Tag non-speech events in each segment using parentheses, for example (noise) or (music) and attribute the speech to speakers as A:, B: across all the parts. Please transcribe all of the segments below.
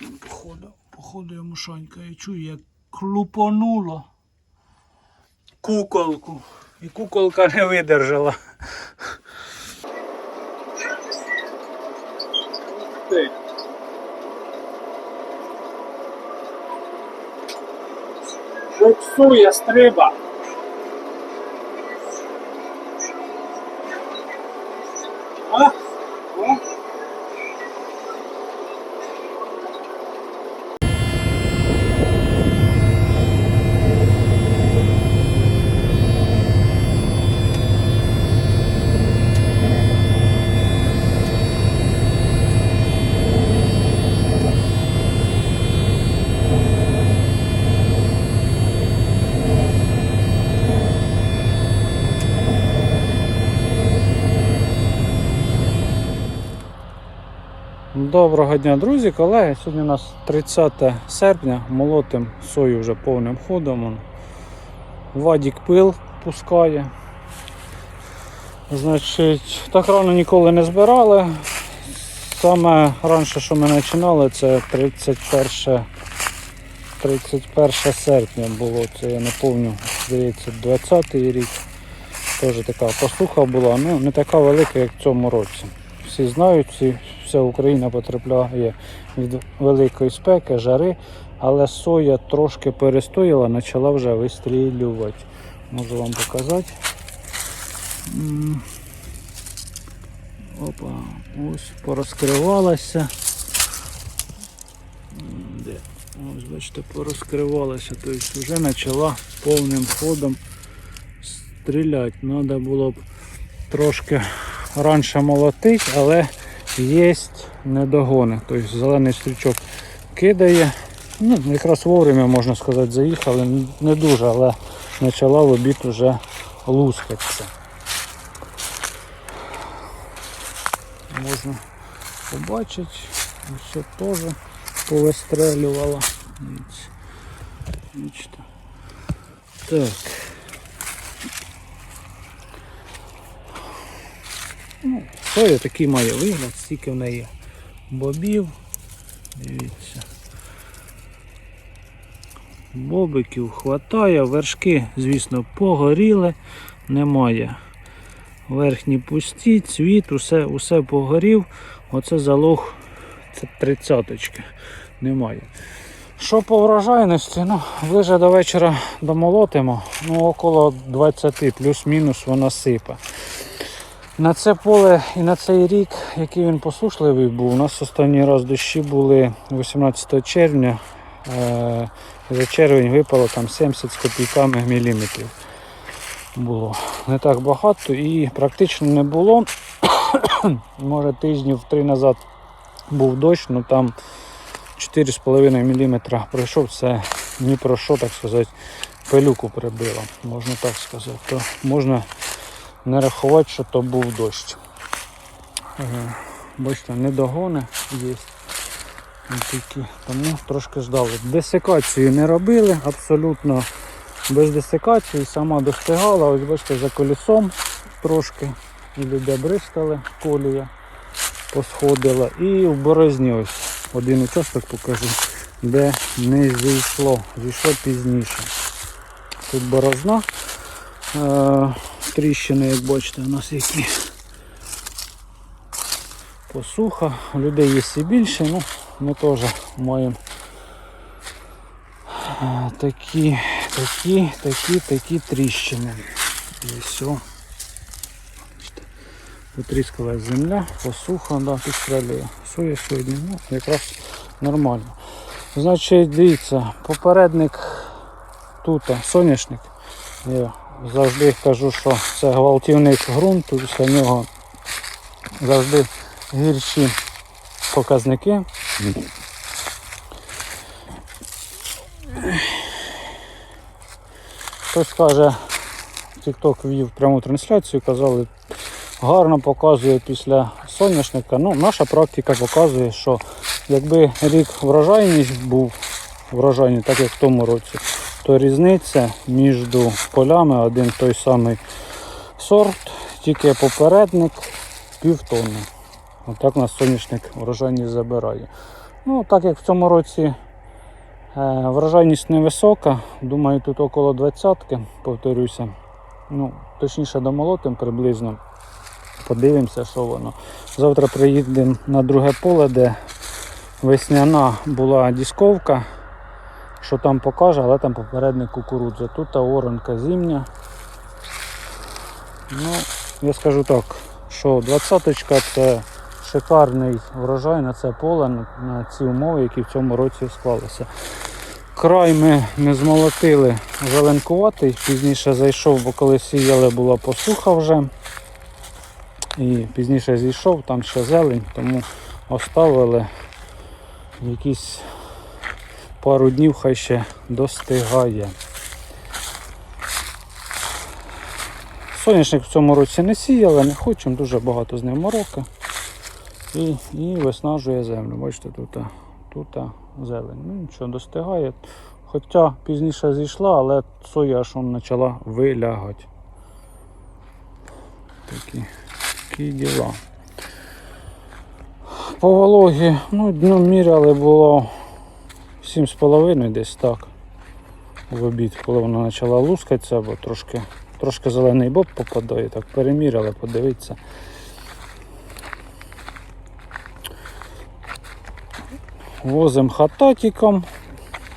A: Походу, походу йому шанька. Я чую, як клупонуло куколку. І куколка не видержала. Буксує стриба. Доброго дня, друзі, колеги. Сьогодні у нас 30 серпня, молотим сою вже повним ходом. Вадік пил пускає. Значить, так рано ніколи не збирали. Саме раніше, що ми починали, це 31, 31 серпня було. Це я не пам'ятаю, здається, 20-й рік. Теж така посуха була, ну не така велика, як в цьому році. Всі знають, всі, вся Україна потрапляє від великої спеки, жари, але соя трошки перестояла, почала вже вистрілювати. Можу вам показати. Опа, ось порозкривалася. Де? Ось, бачите, порозкривалася, тобто вже почала повним ходом стріляти. Треба було б трошки раніше молотити, але є недогони. Тобто зелений стрічок кидає. Ну, якраз вовремя, можна сказати, заїхали. Не дуже, але почала в обід вже лускатися. Можна побачити, все теж повистрелювало. Так. Ну, соя такий має вигляд, стільки в неї бобів. Дивіться. Бобиків хватає, вершки, звісно, погоріли, немає. Верхні пусті, цвіт, усе, усе погорів. Оце залог це тридцяточки. Немає. Що по врожайності? Ну, ближе до вечора домолотимо, ну около 20 плюс-мінус вона сипе. На це поле і на цей рік, який він посушливий був, у нас останній раз дощі були 18 червня. Е, за червень випало там 70 з копійками міліметрів. Було не так багато і практично не було. (coughs) Може тижнів три назад був дощ, ну там 4,5 мм пройшов, це ні про що, так сказати, пилюку прибило, можна так сказати. То можна не рахувати, що то був дощ. Е, Бачите, недогони є. Такі. Тому трошки ждали. Десикацію не робили, абсолютно без десикації, сама достигала, ось бачите, за колесом трошки. І люди бристали, колія посходила. І в борозні ось один участок покажу, де не зійшло, зійшло пізніше. Тут борозна. Е, тріщини, як бачите, у нас які посуха. Людей є і більше, ну ми теж маємо е, такі, такі, такі, такі тріщини. І все. Потріскалась земля, посуха, да, підстрелює. Соя сьогодні, ну, якраз нормально. Значить, дивіться, попередник тут соняшник. Завжди кажу, що це гвалтівник ґрунту, після нього завжди гірші показники. Хтось каже, TikTok вів пряму трансляцію, казали, гарно показує після соняшника. Ну, наша практика показує, що якби рік врожайність був врожайний, так як в тому році, то різниця між полями один той самий сорт, тільки попередник півтонни. Отак нас соняшник врожайність забирає. Ну, так як в цьому році е, врожайність невисока, думаю, тут около 20-ки, повторюся. Ну, точніше домолотим приблизно. Подивимося, що воно. Завтра приїдемо на друге поле, де весняна була дісковка. Що там покаже, але там попередник кукурудза. Тут оранка зимня. Ну, я скажу так, що 20 це шикарний врожай на це поле, на ці умови, які в цьому році склалися. Край ми не змолотили зеленкуватий, пізніше зайшов, бо коли сіяли була посуха вже. І пізніше зійшов, там ще зелень, тому оставили якісь пару днів хай ще достигає. Соняшник в цьому році не сіяли, не хочемо, дуже багато з ним мороки. І, і виснажує землю. Бачите, тут, тут зелень. Ну нічого, достигає. Хоча пізніше зійшла, але соя аж он почала вилягати. Такі, такі діла. По вологі, ну, днем міряли було 7,5 десь так. В обід, коли вона почала лускатися, бо трошки, трошки зелений боб попадає, так переміряли, подивитися. Возим хататиком,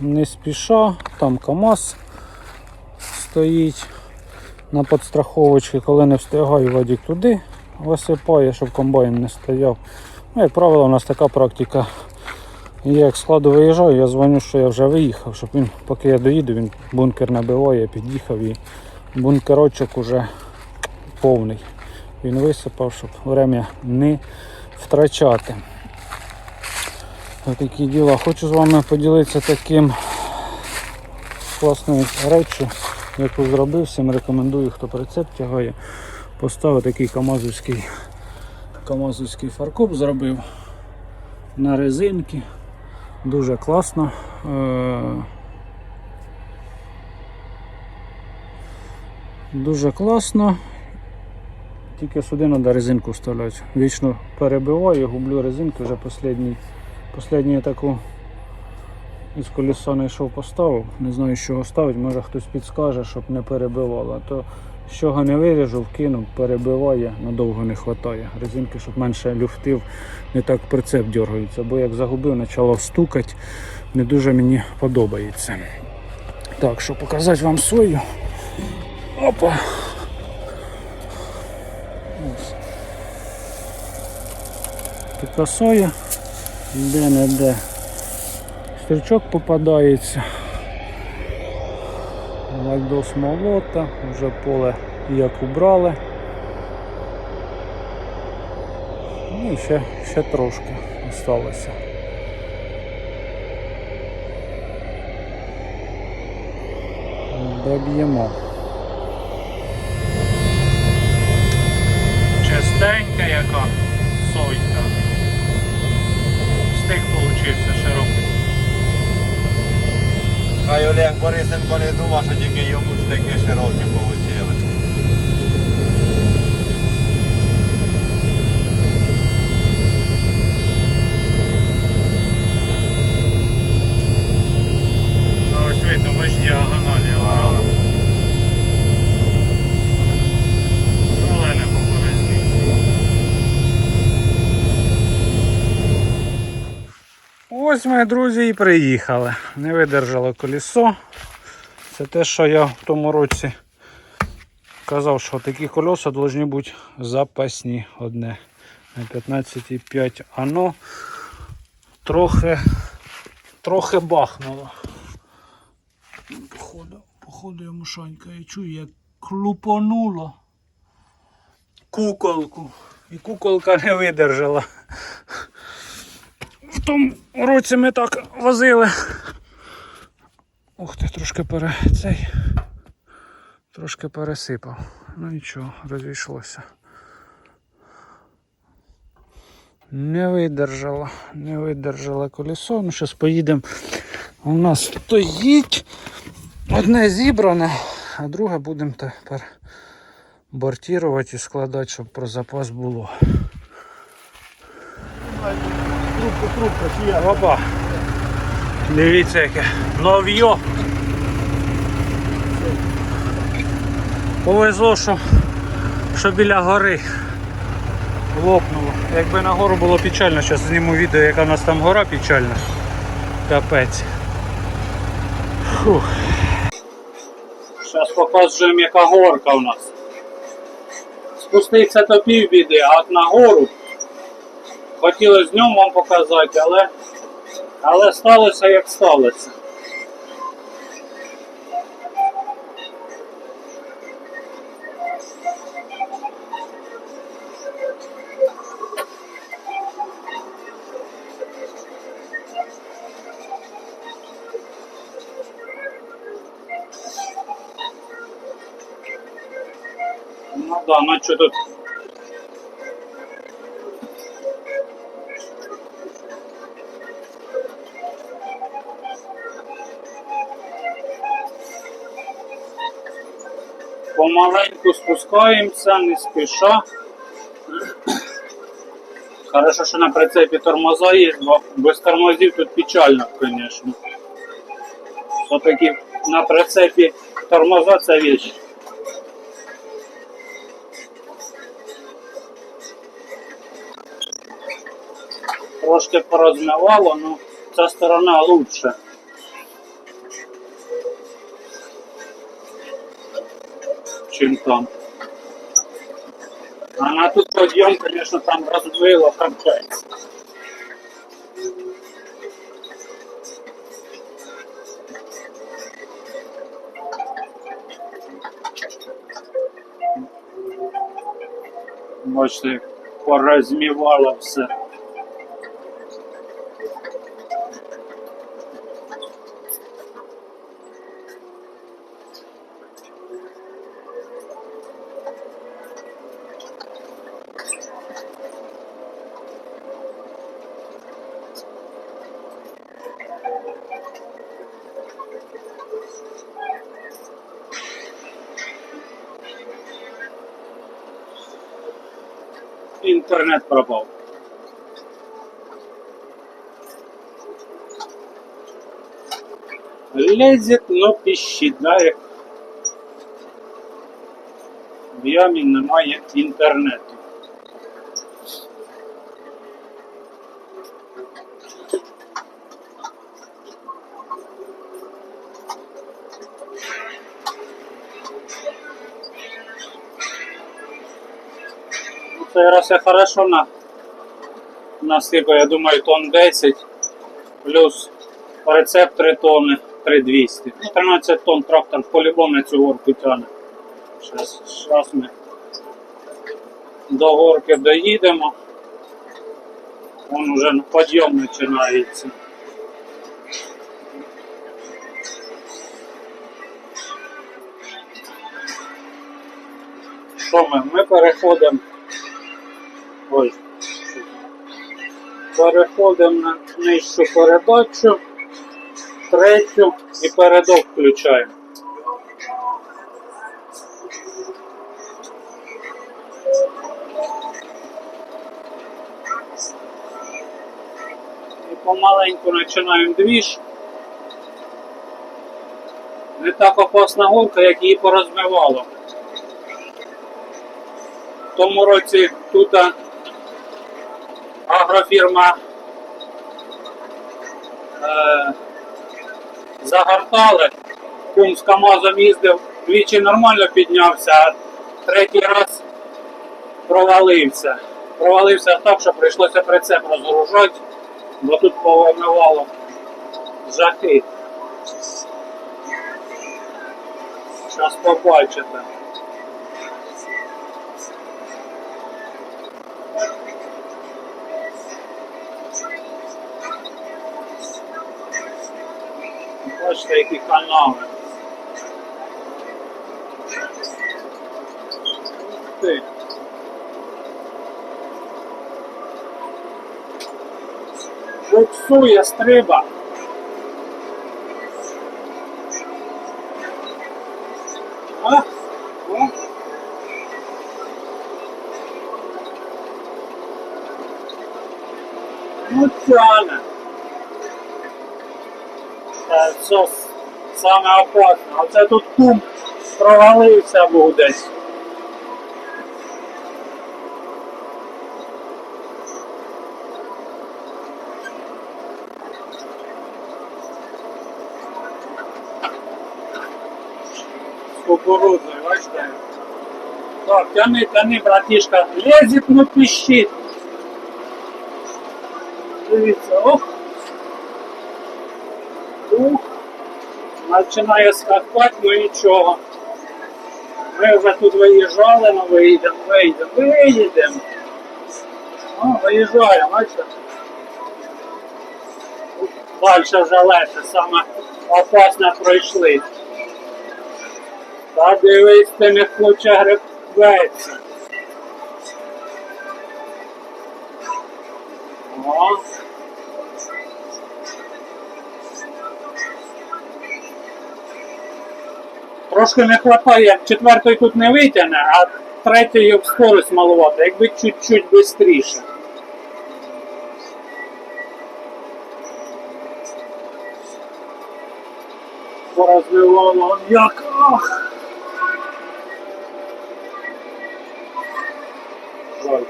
A: не спіша, там КАМАЗ стоїть на підстраховочці, коли не встигаю, Вадік туди висипає, щоб комбайн не стояв. Ну, як правило, у нас така практика. Я як складу виїжджаю, я дзвоню, що я вже виїхав, щоб він, поки я доїду, він бункер набиває, під'їхав і бункерочок уже повний. Він висипав, щоб время не втрачати. Такі діла. Хочу з вами поділитися таким класною речі, яку зробив. Всім рекомендую, хто прицеп тягає. Поставив такий камазовський, камазовський фаркоп зробив на резинки. Дуже класно. Е, Дуже класно. Тільки сюди треба резинку вставляти. Вічно перебиваю, гублю резинки, вже останній, останній таку із колеса не йшов поставив. Не знаю, чого ставити, може хтось підскаже, щоб не перебивало. То чого не виріжу, вкину, перебиває, надовго не вистачає. Резинки, щоб менше люфтив, не так прицеп дергається, бо як загубив, почало стукати, не дуже мені подобається. Так, що показати вам сою. Опа! Така соя, де-не-де. Стрічок попадається. Лайдос молота, вже поле як убрали. Ну і ще, ще трошки залишилося. Доб'ємо. Чистенька яка сойка. Стик получився
B: Хай Олег Борисенко не думав, що тільки йому таке широкі получили.
A: Ну ось видно, ми ж діагоналі орали. Зелене по борозні. Ось ми, друзі, і приїхали. Не видержало колесо. Це те, що я в тому році казав, що такі колеса повинні бути запасні одне на 15,5. Ано трохи, трохи бахнуло. Походу, походу я мушанька, я чую, як клупонуло куколку. І куколка не видержала. В тому році ми так возили. Ух ти, трошки пере цей. Трошки пересипав. Ну нічого, розійшлося. Не видержала, не видержала колесо. Ну, зараз поїдемо. У нас стоїть одне зібране, а друге будемо тепер бортувати і складати, щоб про запас було.
C: Трубка, чи я?
A: Опа. Дивіться яке. Нов'йо. Повезло, що, що біля гори лопнуло. Якби на гору було печально, зараз зніму відео, яка в нас там гора печальна. Капець. Фух. Зараз показуємо, яка горка у нас. Спуститься то півбіди, а на гору хотілося днем вам показати, але, але сталося як сталося. Ну да, ну что тут Помаленьку спускаємося, не спіша. Хорошо, що на прицепі тормоза є, бо без тормозів тут печально, звісно. Все-таки на прицепі тормоза це вещь. Трошки порозмивало, ну ця сторона лучше. Чим там. А на тут подъем, конечно, там разбило капец. Бачите, як порозмівало все. Інтернет пропав. Лезет, но піщідає. в ямі немає інтернету. Цей раз хорошо на, насипав, я думаю, тонн 10 плюс рецепт 3 тонни 3200. Ну, 13 тонн трактор по-любому на цю горку тягне. Зараз ми до горки доїдемо. Вон уже підйом починається. Що ми? Ми переходимо. Ой. Переходимо на нижчу передачу, третю і передок включаємо. І помаленьку починаємо двіж. Не так опасна гонка, як її порозмивало. В тому році тут агрофірма е, загортали. Кум з КАМАЗом їздив, двічі нормально піднявся, а третій раз провалився. Провалився так, що прийшлося прицеп розгружати, бо тут повимивало жахи. Зараз побачите. Бачите, які канави. Ух ти. Буксує стриба. А? О? Ну тяне. Це все с- саме опасне. Оце тут кум провалився був десь. Кукурудзою, бачите? Так, тяни, тяни, братишка. Лезет, ну пищить. Дивіться, ох. Ух. Починає скакати, ну нічого. Ми вже тут виїжджали, ну виїдемо, виїдемо, виїдемо. О, виїжджаємо, бачите? Далі вже легше, саме опасне пройшли. Та дивись, ти не хоче гребеться. Трошки не хватає, як четвертий тут не витягне, а третій об скорость малувати, якби чуть-чуть швидше. Порозливало як. Ах! Жаль.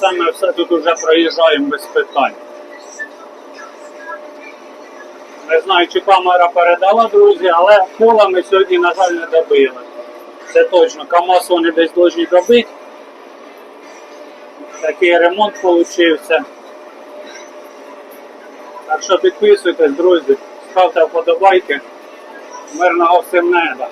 A: Це ми все тут уже проїжджаємо без питань. Не знаю, чи камера передала, друзі, але кола ми сьогодні, на жаль, не добили. Це точно. КАМАЗ вони десь повинні добити. Такий ремонт получився. Так що підписуйтесь, друзі, ставте вподобайки. Мирного всім неба.